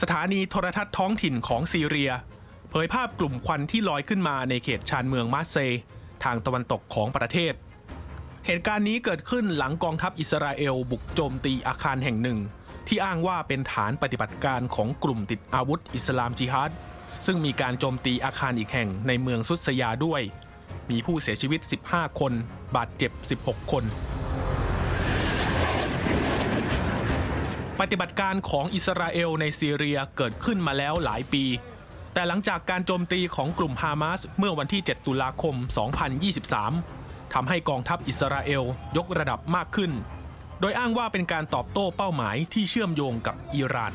สถานีโทรทัศน์ท้องถิ่นของซีเรีย เผยภาพกลุ่มควันที่ลอยขึ้นมาในเขตชานเมืองมาเซ ทางตะวันตกของประเทศ เหตุการณ์นี้เกิดขึ้นหลังกองทัพอิสราเอลบุกโจมตีอาคารแห่งหนึ่ง ที่อ้างว่าเป็นฐานปฏิบัติการของกลุ่มติดอาวุธอิสลามจิฮัดซึ่งมีการโจมตีอาคารอีกแห่งในเมืองซุสยาด้วย มีผู้เสียชีวิต 15 คน บาดเจ็บ 16 คน ปฏิบัติการของอิสราเอลในซีเรียเกิดขึ้นมาแล้วหลายปี แต่หลังจากการโจมตีของกลุ่มฮามาสเมื่อวันที่ 7 ตุลาคม 2023 ทำให้กองทัพอิสราเอลยกระดับมากขึ้น โดยอ้างว่าเป็นการตอบโต้เป้าหมายที่เชื่อมโยงกับอิหร่าน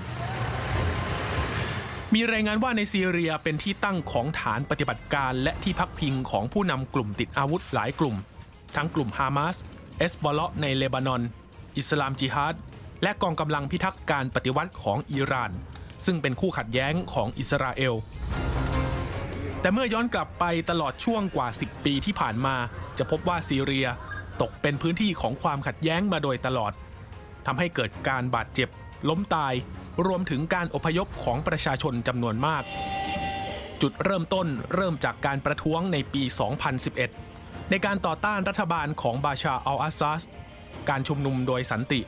มีรายงานว่าในซีเรียเป็นที่ตั้งของฐานปฏิบัติการและที่พักพิงของผู้นำกลุ่มติดอาวุธหลายกลุ่ม ทั้งกลุ่มฮามาสเอสบอลเลในเลบานอน อิสลามจิฮัด และกองกำลังพิทักษ์การปฏิวัติของอิหร่าน ซึ่งเป็นคู่ขัดแย้งของอิสราเอล แต่เมื่อย้อนกลับไปตลอดช่วงกว่า 10 ปีที่ผ่านมา จะพบว่าซีเรียตกเป็นพื้นที่ของความขัดแย้งมาโดยตลอดทำให้เกิดการบาดเจ็บ ล้มตาย รวมถึงการอพยพของประชาชนจำนวนมาก จุดเริ่มต้นเริ่มจากการประท้วงในปี 2011 ในการต่อต้านรัฐบาลของบาชาอัลอาซาสการชุมนุมโดยสันติ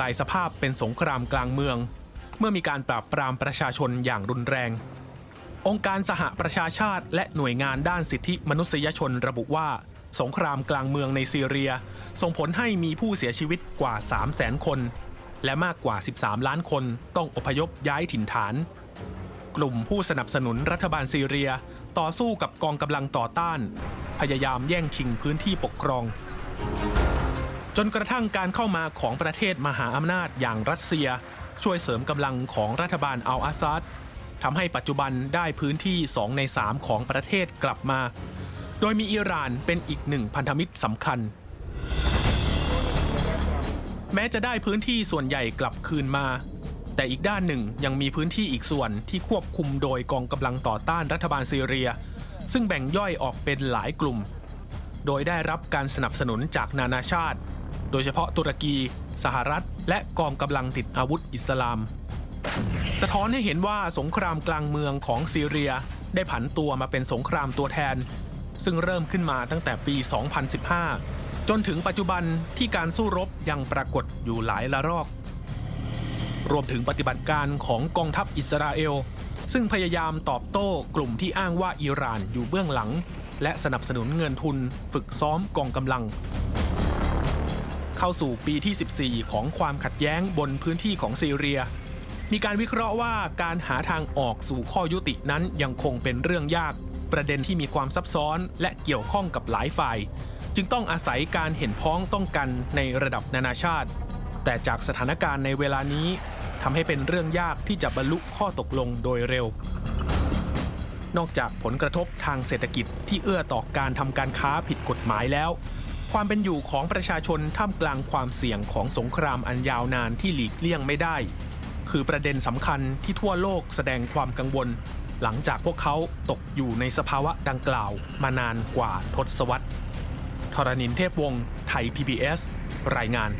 ลายสภาพเป็นสงครามกลางเมือง เมื่อมีการปราบปรามประชาชนอย่างรุนแรง องค์การสหประชาชาติและหน่วยงานด้านสิทธิมนุษยชนระบุว่า สงครามกลางเมืองในซีเรีย ส่งผลให้มีผู้เสียชีวิตกว่า 3 0 0แสนคน และมากกว่า 13 ล้านคนต้องอพยพย้ายถิ่นฐาน กลุ่มผู้สนับสนุนรัฐบาลซีเรีย ต่อสู้กับกองกำลังต่อต้าน พยายามแย่งชิงพื้นที่ปกครอง จนกระทั่งการเข้ามาของประเทศมหาอำนาจอย่างรัสเซีย ช่วยเสริมกำลังของรัฐบาลอัลอาซาดทำให้ปัจจุบันได้พื้นที่ 2 ใน 3 ของประเทศกลับมา โดยมีอิหร่านเป็นอีกหนึ่งพันธมิตรสำคัญ แม้จะได้พื้นที่ส่วนใหญ่กลับคืนมา แต่อีกด้านหนึ่งยังมีพื้นที่อีกส่วนที่ควบคุมโดยกองกำลังต่อต้านรัฐบาลซีเรีย ซึ่งแบ่งย่อยออกเป็นหลายกลุ่ม โดยได้รับการสนับสนุนจากนานาชาติ โดยเฉพาะตุรกี สหรัฐ และกองกำลังติดอาวุธอิสลาม สะท้อนให้เห็นว่าสงครามกลางเมืองของซีเรียได้ผันตัวมาเป็นสงครามตัวแทน ซึ่งเริ่มขึ้นมาตั้งแต่ปี 2015 จนถึงปัจจุบันที่การสู้รบยังปรากฏอยู่หลายละรอก รวมถึงปฏิบัติการของกองทัพอิสราเอล ซึ่งพยายามตอบโต้กลุ่มที่อ้างว่าอิหร่านอยู่เบื้องหลัง และสนับสนุนเงินทุนฝึกซ้อมกองกำลัง เข้าสู่ปีที่ 14 ของความขัดแย้งบนพื้นที่ของซีเรีย มีการวิเคราะห์ว่าการหาทางออกสู่ข้อยุตินั้นยังคงเป็นเรื่องยาก ประเด็นที่มีความซับซ้อนและเกี่ยวข้องกับหลายฝ่าย จึงต้องอาศัยการเห็นพ้องต้องกันในระดับนานาชาติ แต่จากสถานการณ์ในเวลานี้ทำให้เป็นเรื่องยากที่จะบรรลุข้อตกลงโดยเร็วนอกจากผลกระทบทางเศรษฐกิจที่เอื้อต่อการทำการค้าผิดกฎหมายแล้ว ความเป็นอยู่ของประชาชนท่ามกลางความเสี่ยงของสงครามอันยาวนานที่หลีกเลี่ยงไม่ได้ คือประเด็นสำคัญที่ทั่วโลกแสดงความกังวล หลังจากพวกเขาตกอยู่ในสภาวะดังกล่าวมานานกว่าทศวรรษทรณินเทพวงศ์ไทย PBS รายงาน